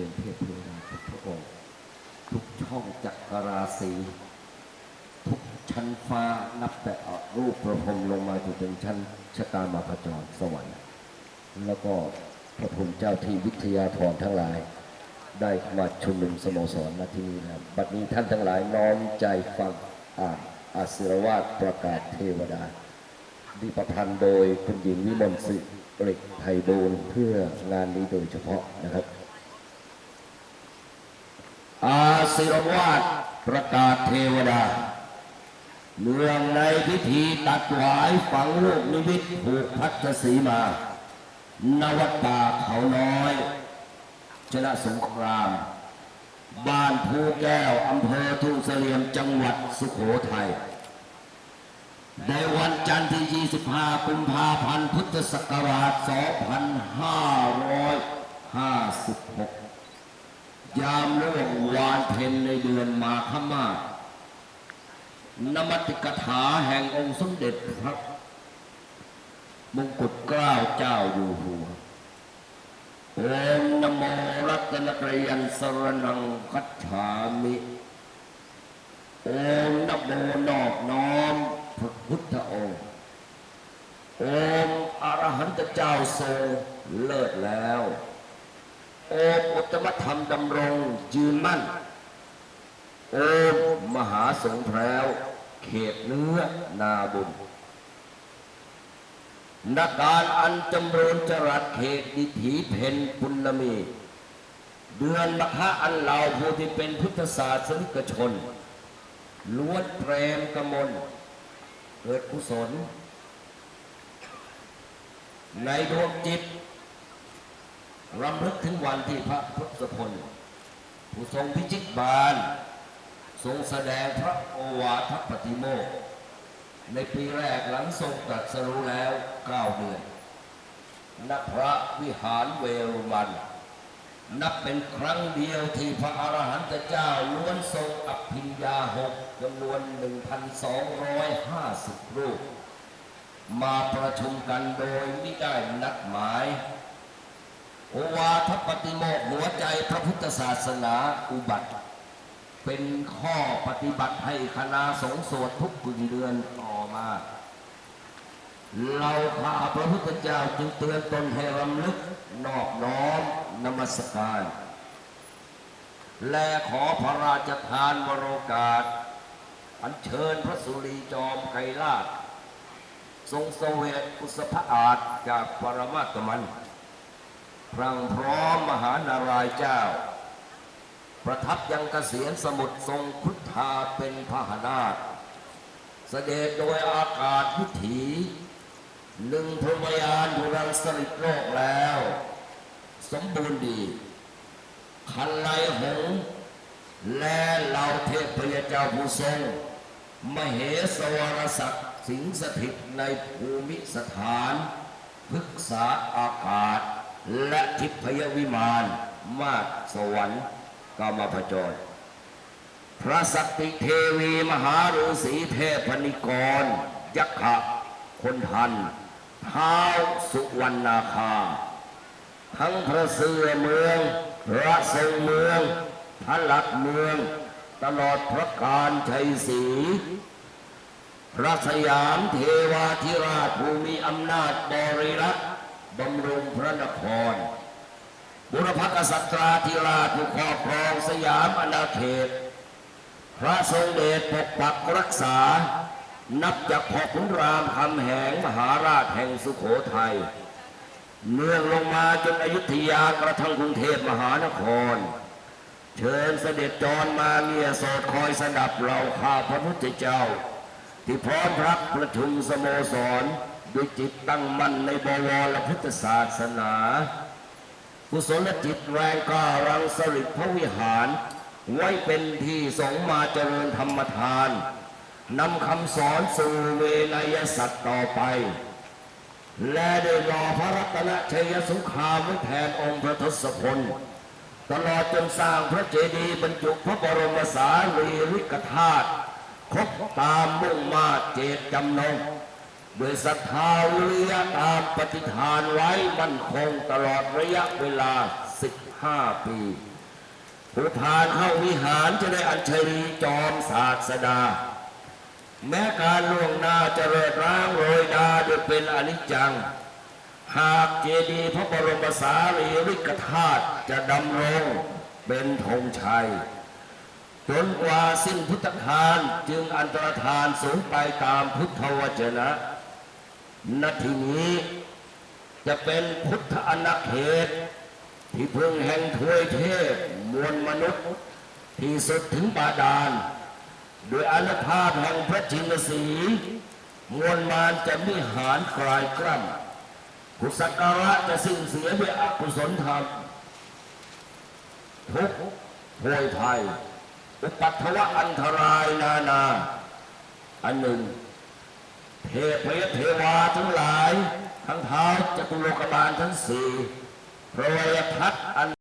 ิญเทพเทวดาทุกพระองค์ทุกช่องจักรราศีทุกชั้นฟ้านับแต่อรูปประพรมลงมาจนถึงชั้นชะตามาพจรสวรรค์แล้วก็พระพรหมเจ้าที่วิทยาธรทั้งหลาย ได้มาชุมนุมสโมสรณที่นี้แล้วบัดนี้ท่านทั้งหลายน้อมใจฟังอ่านอาศิรวาสประกาศเทวดาดีประพันธ์โดยคุณหญิงวิมลสิริไพบูลย์เพื่องานนี้โดยเฉพาะนะครับ อาศิรวาสประกาศเทวดาเนื่องในพิธีตัดหวายฝังลูกนิมิตผูกพัชสีมา นวัดป่าเขาน้อย ชนะสงคราม บ้านภูแก้วอำเภอทุ่งเสลี่ยมจังหวัดสุโขทัยในวันจันทร์ที่ 25 กุมภาพันธ์ พุทธศักราช 2556 ยามร่วงวานเพ็ญในเดือนมาฆมาศนมัติกถาแห่งองค์สมเด็จพระมงกุฎเกล้าเจ้าอยู่หัวโอมนโมรัตนตรยันสรนังคัจฉามิโอมนโมนอบน้อมพระพุทธองค์โอมอรหันตเจ้าทรงเลิศแล้ว โอมอุตตมธรรมดำรงยืนมั่น โอมมหาสงฆ์แพรวเขตเนื้อนาบุญนักการอันจำเริญจรัสเขตดิถีเพนปุณมี เดือนมคะอันเหล่าผู้ที่เป็นพุทธศาสนิกชนล้วนแปรมกมลเกิดกุศล ในดวงจิต รำลึกถึงวันที่พระพุทธพลผู้ทรงพิจิตบาล ทรงแสดงพระโอวาทปฏิโมกในปีแรกหลังทรงตรัสรู้แล้วเก้าเดือนณพระวิหารเวรุวัน นับเป็นครั้งเดียวที่พระอรหันตเจ้าล้วนทรงอภิญญาหกจำนวน 1,250 รูป มาประชุมกันโดยไม่ได้นัดหมาย โอวาทปฏิโมกข์หัวใจพระพุทธศาสนาอุบัติ เป็นข้อปฏิบัติให้คณะสงฆ์สวดทุกกึ่งเดือนต่อมา เราข้าพระพุทธเจ้าจึงเตือนตนให้รำลึกนอบน้อมนมัสการ และขอพระราชทานวโรกาสอัญเชิญพระสุรีจอมไกรลาชทรงสเสวตอุสภอาจจากปรมาตมัน พรังพร้อมมหานารายเจ้า ประทับยังเกษียณสมุทรทรงพุทธาเป็นพหนาถเสด็จโดยอากาศวิถีหนึ่งพรมยานอยู่รังสริตโลกแล้ว สมบูรณ์ดี คันไลหงส์และเหล่าเทพพยาเจ้าผู้ทรงมเหสวรศักดิ์สิงสถิตในภูมิสถานพฤกษาอากาศ และทิพยวิมาน มาสวรรค์กามพจร พระสักติเทวีมหาฤาษีเทพนิกร ยักษ์คนทันเท้าวสุวรรณาคา ทั้งพระเสือเมือง พระทรงเมืองพระหลักเมือง ตลอดพระการชัยศรีพระสยามเทวาธิราชภูมิอำนาจบริรักษ์ บำรุงพระนคร บุรพกษัตราธิราชผู้ครอบครองสยามอาณาเขต พระทรงเดชปกปักรักษา นับจากพ่อขุนรามคำแหงมหาราชแห่งสุโขทัยเนื่องลงมาจนอยุธยากระทั่งกรุงเทพมหานคร เชิญเสด็จจรมาเงียสดคอยสดับเราข้าพระพุทธเจ้า ที่พร้อมรับประชุมสโมสร ด้วยจิตตั้งมั่นในบวรพุทธศาสนากุศลจิตแรงกล้ารังสริพระวิหาร ไว้เป็นที่สงมาเจริญธรรมทานนำคำสอนสู่เวนยสัตว์ต่อไป และได้รอพระรัตนชัยสงครามไว้แทนองค์พระทศพล ตลอดจนสร้างพระเจดีย์บรรจุพระบรมสารีริกธาตุครบตามมุ่งมาเจตจำนง ด้วยศรัทธาวิริยะตามปฏิฐานไว้มั่นคงตลอดระยะเวลา 15 ปีผู้ผ่านเข้าวิหารจะได้อัญเชลีจอมศาสดา แม้การล่วงหน้าจะเริดร้างโรยดาโดยเป็นอนิจจัง หากเจดีย์พระบรมสารีริกธาตุจะดำรงเป็นธงชัยจนกว่าสิ้นพุทธกาลจึงอันตรธานสูงไปตามพุทธวจนะ นาทีนี้ จะเป็นพุทธอนาเขต ที่พึ่งแห่งทวยเทพมวลมนุษย์ ที่สุดถึงบาดาลโดยอนุภาพแห่งพระจินสีมวลมารจะมิหารกลายกล้ำกุศลการะจะสิ้นเสียด้วยอกุศลธรรมทุกข์โวยภัยอุปัตถวะอันตรายนานา อันหนึ่ง เทพเทวาทั้งหลาย ทั้งเท้าจตุโลกบาลทั้งสี่พระวยทัตอัน